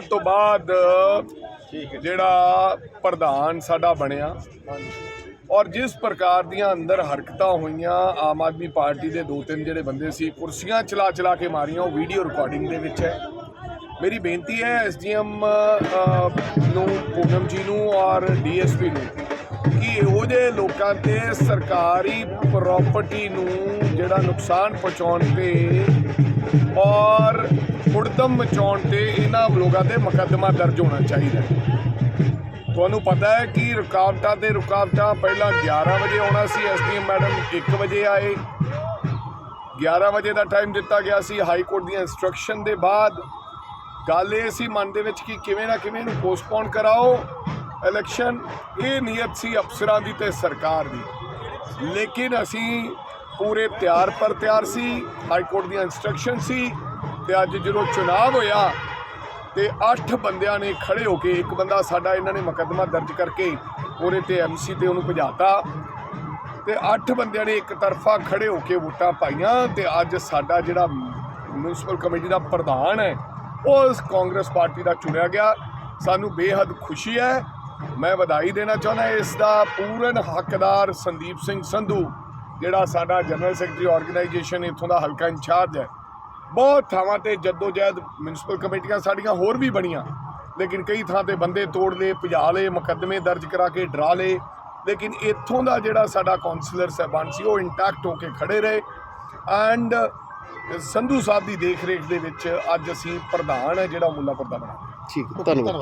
ਤੋਂ ਬਾਅਦ ਜਿਹੜਾ ਪ੍ਰਧਾਨ ਸਾਡਾ ਬਣਿਆ ਔਰ ਜਿਸ ਪ੍ਰਕਾਰ ਦੀਆਂ ਅੰਦਰ ਹਰਕਤਾਂ ਹੋਈਆਂ ਆਮ ਆਦਮੀ ਪਾਰਟੀ ਦੇ ਦੋ ਤਿੰਨ ਜਿਹੜੇ ਬੰਦੇ ਸੀ ਕੁਰਸੀਆਂ ਚਲਾ ਚਲਾ ਕੇ ਮਾਰੀਆਂ ਉਹ ਵੀਡੀਓ ਰਿਕਾਰਡਿੰਗ ਦੇ ਵਿੱਚ ਹੈ। ਮੇਰੀ ਬੇਨਤੀ ਹੈ ਐਸਡੀਐਮ ਨੂੰ ਪੂਨਮ ਜੀ ਨੂੰ ਔਰ ਡੀਐਸਪੀ ਨੂੰ ਕਿ ਇਹੋ ਜਿਹੇ ਲੋਕਾਂ ਤੇ ਸਰਕਾਰੀ ਪ੍ਰਾਪਰਟੀ ਨੂੰ ਜਿਹੜਾ ਨੁਕਸਾਨ ਪਹੁੰਚਾਉਣ ਤੇ ਔਰ ਉੜਦਮ ਮਚਾਉਣ ਤੇ ਇਹਨਾਂ ਲੋਕਾਂ ਤੇ ਮੁਕੱਦਮਾ ਦਰਜ ਹੋਣਾ ਚਾਹੀਦਾ ਤੁਹਾਨੂੰ ਪਤਾ ਹੈ ਕਿ ਰੁਕਾਵਟਾਂ ਤੇ ਰੁਕਾਵਟਾਂ ਪਹਿਲਾਂ 11 ਵਜੇ ਆਉਣਾ ਸੀ ਐਸਡੀਐਮ ਮੈਡਮ 1 ਵਜੇ ਆਏ। 11 ਵਜੇ ਦਾ ਟਾਈਮ ਦਿੱਤਾ ਗਿਆ ਸੀ, ਹਾਈ ਕੋਰਟ ਦੀਆਂ ਇਨਸਟਰਕਸ਼ਨ ਦੇ ਬਾਅਦ। ਗੱਲ ਇਹ ਸੀ ਮਨ ਦੇ ਵਿੱਚ ਕਿ ਕਿਵੇਂ ਨਾ ਕਿਵੇਂ ਇਹਨੂੰ ਪੋਸਟਪੋਨ ਕਰਾਓ। ਇਲੈਕਸ਼ਨ, ਇਹ ਨੀਅਤ ਸੀ ਅਫਸਰਾਂ ਦੀ ਤੇ ਸਰਕਾਰ ਦੀ। ਲੇਕਿਨ ਅਸੀਂ ਪੂਰੇ ਤਿਆਰ ਪਰ ਤਿਆਰ ਸੀ, ਹਾਈ ਕੋਰਟ ਦੀਆਂ ਇਨਸਟਰਕਸ਼ਨ ਸੀ ਤੇ ਅੱਜ ਜਦੋਂ ਚੁਣਾਵ ਹੋਇਆ ਤੇ 8 ਬੰਦਿਆਂ ਨੇ ਖੜੇ ਹੋ ਕੇ, ਇੱਕ ਬੰਦਾ ਸਾਡਾ ਇਹਨਾਂ ਨੇ ਮੁਕੱਦਮਾ ਦਰਜ ਕਰਕੇ ਉਹਦੇ ਤੇ ਐਮਸੀ ਤੇ ਉਹਨੂੰ ਭਜਾਤਾ ਤੇ 8 ਬੰਦਿਆਂ ਨੇ ਇੱਕ ਤਰਫਾ ਖੜੇ ਹੋ ਕੇ ਵੋਟਾਂ ਪਾਈਆਂ ਤੇ ਅੱਜ ਸਾਡਾ ਜਿਹੜਾ ਮਿਊਨਿਸਪਲ ਕਮੇਟੀ ਦਾ ਪ੍ਰਧਾਨ ਹੈ, ਉਹ ਕਾਂਗਰਸ ਪਾਰਟੀ ਦਾ ਚੁਣਿਆ ਗਿਆ। ਸਾਨੂੰ ਬੇਹੱਦ ਖੁਸ਼ੀ ਹੈ ਮੈਂ ਵਧਾਈ ਦੇਣਾ ਚਾਹੁੰਦਾ ਇਸ ਦਾ ਪੂਰਨ ਹੱਕਦਾਰ ਸੰਦੀਪ ਸਿੰਘ ਸੰਧੂ ਜਿਹੜਾ ਸਾਡਾ ਜਨਰਲ ਸੈਕਟਰੀ ਆਰਗੇਨਾਈਜੇਸ਼ਨ ਇੱਥੋਂ ਦਾ ਹਲਕਾ ਇੰਚਾਰਜ ਹੈ। ਬਹੁਤ ਥਾਵਾਂ ਤੇ ਜਦੋਜਹਿਦ ਮਿਊਨਿਸਪਲ ਕਮੇਟੀਆਂ ਸਾਡੀਆਂ ਹੋਰ ਵੀ ਬਣੀਆਂ ਲੇਕਿਨ ਕਈ ਥਾਂ ਤੇ ਬੰਦੇ ਤੋੜ ਲਏ ਭਜਾ ਲਏ ਮੁਕੱਦਮੇ ਦਰਜ ਕਰਾ ਕੇ ਡਰਾ ਲਏ। ਲੇਕਿਨ ਇੱਥੋਂ ਦਾ ਜਿਹੜਾ ਸਾਡਾ ਕਾਉਂਸਲਰ ਸਾਹਿਬਾਨ ਸੀ ਉਹ ਇੰਟੈਕਟ ਹੋ ਕੇ ਖੜੇ ਰਹੇ। ਐਂਡ ਸੰਧੂ ਸਾਹਿਬ ਦੀ ਦੇਖ ਰੇਖ ਦੇ ਵਿੱਚ ਅੱਜ ਅਸੀਂ ਪ੍ਰਧਾਨ ਹੈ ਜਿਹੜਾ ਮੁੱਲਾਪੁਰ ਦਾ ਬਣਾ ਠੀਕ ਹੈ, ਧੰਨਵਾਦ।